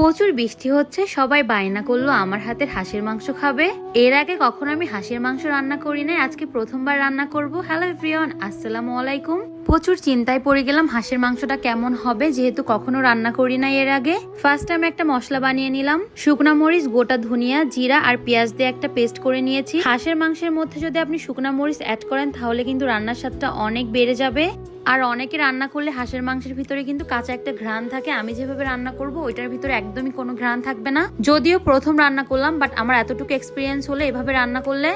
সুন্দর বৃষ্টি হচ্ছে, সবাই বায়না করল, আমার হাতের হাঁসের মাংস খাবে? এর আগে কখনো আমি হাঁসের মাংস রান্না করি নাই, আজকে প্রথমবার রান্না করব। হ্যালো এভরিওয়ান আসসালামু আলাইকুম। প্রচুর চিন্তায় পড়ে গেলাম হাঁসের মাংসটা কেমন হবে, যেহেতু কখনো রান্না করি না এর আগে। ফার্স্ট আমি একটা মশলা বানিয়ে নিলাম, শুকনা মরিচ, গোটা ধনিয়া, জিরা আর পেঁয়াজ দিয়ে একটা পেস্ট করে নিয়েছি। হাঁসের মাংসের মধ্যে যদি আপনি শুকনা মরিচ অ্যাড করেন, তাহলে কিন্তু রান্নার স্বাদটা অনেক বেড়ে যাবে। আর অনেকে রান্না করলে হাঁসের মাংসের ভিতরে কিন্তু কাঁচা একটা ঘ্রাণ থাকে। আমি যেভাবে রান্না করব, ওইটার ভিতরে একদমই কোনো ঘ্রাণ থাকবে না। যদিও প্রথম রান্না করলাম বাট আমার এতটুকু এক্সপিরিয়েন্স হলে এভাবে রান্না করলে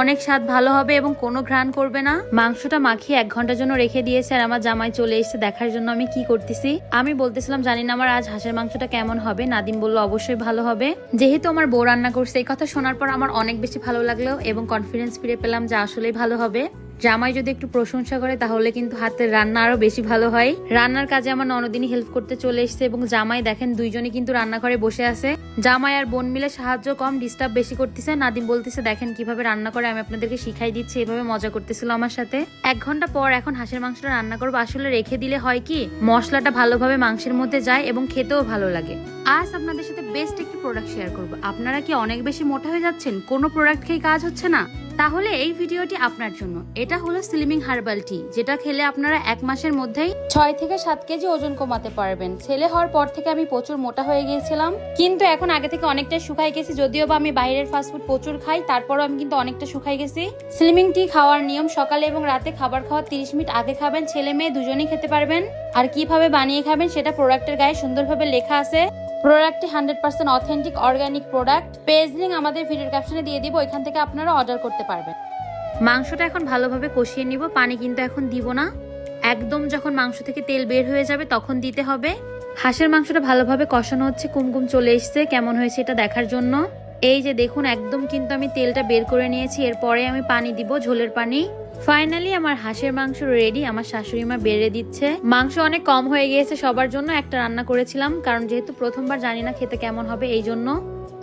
অনেক স্বাদ ভালো হবে এবং কোনো ঘ্রাণ করবে না। মাংসটা মাখিয়ে এক ঘণ্টার জন্য রেখে দিয়েছে আর আমার জামাই চলে এসেছে দেখার জন্য আমি কি করতেছি। আমি বলতেছিলাম, জানি না আমার আজ হাঁসের মাংসটা কেমন হবে? নাদিম বলল, অবশ্যই ভালো হবে। যেহেতু আমার বউ রান্না করছে, এই কথা শোনার পর আমার অনেক বেশি ভালো লাগল এবং কনফিডেন্স ফিরে পেলাম যে আসলেই ভালো হবে। জামাই যদি একটু প্রশংসা করে, তাহলে কিন্তু হাতের রান্না আরও বেশি ভালো হয়। রান্নার কাজে আমার ননদিনী হেল্প করতে চলে এসেছে এবং জামাই দেখেন দুইজনই কিন্তু রান্নাঘরে বসে আছে। জামাই আর বোন মিলে সাহায্য কম ডিস্টার্ব বেশি করতেছে। নাদিম বলতেছে, দেখেন কীভাবে রান্না করে, আমি আপনাদেরকে শিখাই দিচ্ছি। এভাবে মজা করতেছিল আমার সাথে। এক ঘণ্টা পর এখন হাঁসের মাংসটা রান্না করব। আসলে রেখে দিলে হয় কি, মশলাটা ভালোভাবে মাংসের মধ্যে যায় এবং খেতেও ভালো লাগে। আজ আপনাদের সাথে বেস্ট একটি প্রোডাক্ট শেয়ার করব। আপনারা কি অনেক বেশি মোটা হয়ে যাচ্ছেন? কোনো প্রোডাক্ট খেয়ে কাজ হচ্ছে না? তাহলে এই ভিডিওটি আপনার জন্য। এটা হলো স্লিমিং হার্বাল টি, যেটা খেলে আপনারা এক মাসের মধ্যেই ছয় থেকে সাত কেজি ওজন কমাতে পারবেন। ছেলে হওয়ার পর থেকে আমি প্রচুর মোটা হয়ে গিয়েছিলাম। কিন্তু এখন আগে থেকে অনেকটা শুকাই গেছি, যদিও বা আমি বাইরের ফাস্টফুড প্রচুর খাই, তারপরও আমি কিন্তু অনেকটা শুকাই গেছি। স্লিমিং টি খাওয়ার নিয়ম, সকালে এবং রাতে খাবার খাওয়ার তিরিশ মিনিট আগে খাবেন, ছেলে মেয়ে দুজনেই খেতে পারবেন। আর কীভাবে বানিয়ে খাবেন সেটা প্রোডাক্টের গায়ে সুন্দরভাবে লেখা আছে। প্রোডাক্টটি hundred percent authentic organic product. Page link আমাদের ভিডিওর ক্যাপশনে দিয়ে দিব, ওইখান থেকে আপনারা অর্ডার করতে পারবেন। মাংসটা এখন ভালোভাবে কষিয়ে নিব, পানি কিন্তু এখন দিব না। একদম যখন মাংস থেকে তেল বের হয়ে যাবে তখন দিতে হবে। হাঁসের মাংসটা ভালোভাবে কষানো হচ্ছে, কুমকুম চলে এসছে, কেমন হয়েছে এটা দেখার জন্য। এই যে দেখুন, একদম কিন্তু আমি তেলটা বের করে নিয়েছি, এরপরে আমি পানি দিব, ঝোলের পানি। ফাইনালি আমার হাঁসের মাংস রেডি আমার শাশুড়ি মা বেড়ে দিচ্ছে। মাংস অনেক কম হয়ে গিয়েছে সবার জন্য, একটা রান্না করেছিলাম, কারণ যেহেতু প্রথমবার জানি না খেতে কেমন হবে এই জন্য।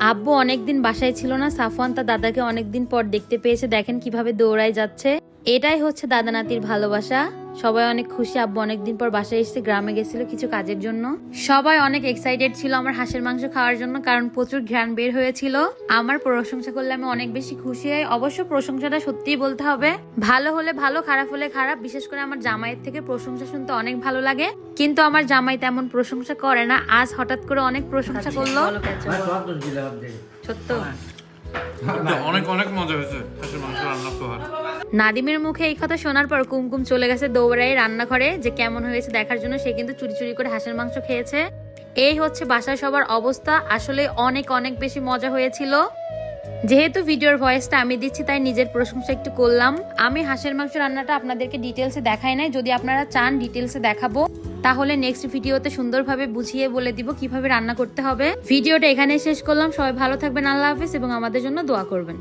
আব্বু অনেকদিন বাসায় ছিল না, সাফওয়ান তার দাদাকে অনেকদিন পর দেখতে পেয়েছে, দেখেন কীভাবে দৌড়ায় যাচ্ছে। এটাই হচ্ছে দাদা নাতির ভালোবাসা। সবাই অনেক খুশি। আব্বু অনেকদিন পর বাসায় এসেছে গ্রামে গেছিল কিছু কাজের জন্য। সবাই অনেক এক্সাইটেড ছিল আমার হাঁসের মাংস খাওয়ার জন্য কারণ প্রচুর ঘ্রাণ বের হয়েছিল। আমার প্রশংসা করলে আমি অনেক বেশি খুশি হই। অবশ্য প্রশংসাটা সত্যিই বলতে হবে। ভালো হলে ভালো খারাপ হলে খারাপ। বিশেষ করে আমার জামাইয়ের থেকে প্রশংসা শুনতে অনেক ভালো লাগে। কিন্তু আমার জামাই তেমন প্রশংসা করে না। আজ হঠাৎ করে অনেক প্রশংসা করল। সত্য। অনেক অনেক মজা হয়েছে হাঁসের মাংস রান্না খাওয়ার নাদিমের মুখে এই কথা শোনার পর কুমকুম চলে গেছে দৌড়াই রান্নাঘরে। যে কেমন হয়েছে দেখার জন্য সে কিন্তু চুরি চুরি করে হাঁসের মাংস খেয়েছে। এই হচ্ছে বাসায় সবার অবস্থা। আসলে অনেক অনেক বেশি মজা হয়েছিল। যেহেতু ভিডিওর ভয়েসটা আমি দিচ্ছি, তাই নিজের প্রশংসা একটু করলাম। আমি হাঁসের মাংস রান্নাটা আপনাদেরকে ডিটেলসে দেখাই নাই। যদি আপনারা চান ডিটেলসে দেখাবো, তাহলে নেক্সট ভিডিওতে সুন্দরভাবে বুঝিয়ে বলে দিব কীভাবে রান্না করতে হবে। ভিডিওটা এখানে শেষ করলাম। সবাই ভালো থাকবেন। আল্লাহ হাফেজ এবং আমাদের জন্য দোয়া করবেন।